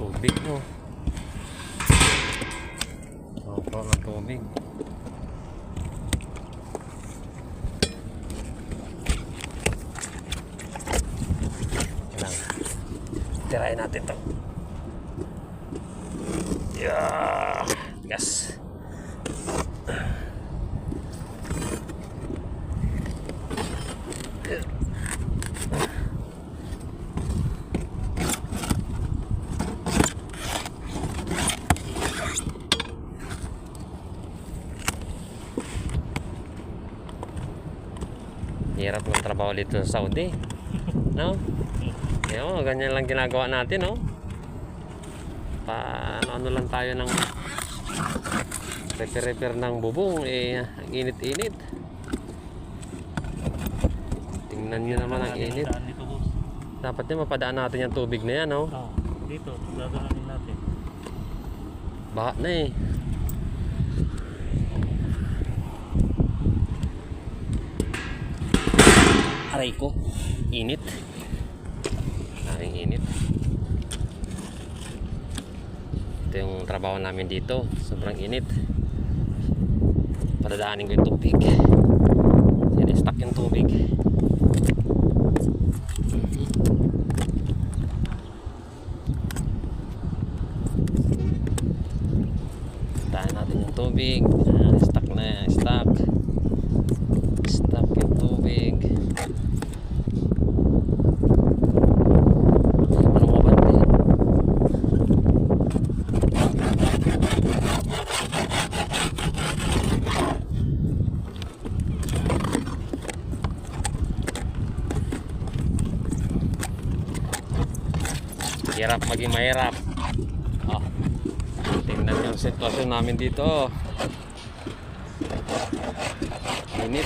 tubig no. Opo, ng tubig. Lang. Tirahin natin to. Yeah. Gas. Hirap ng trabaho dito sa Saudi. No? Yo, ganyan lang ginagawa natin, no? Pa ano, ano lang tayo ng repair-repair ng bubong, eh, ang init-init. Tingnan nyo naman ang init. Dapat din mapadaan natin yung tubig na yan, no? Oh, dito. Dadaanin natin. Baha na eh. Aray ko. Init. Aring init. Ito yung trabaho namin dito. Sobrang init. Padadaanin ko yung tubig. Sinistak yung tubig. Tahan natin yung tubig. Stuck na. Stuck yung tubig. Ano mo ba? Hirap maging mahirap. Oh. Tingnan yung sitwasyon namin dito. Init.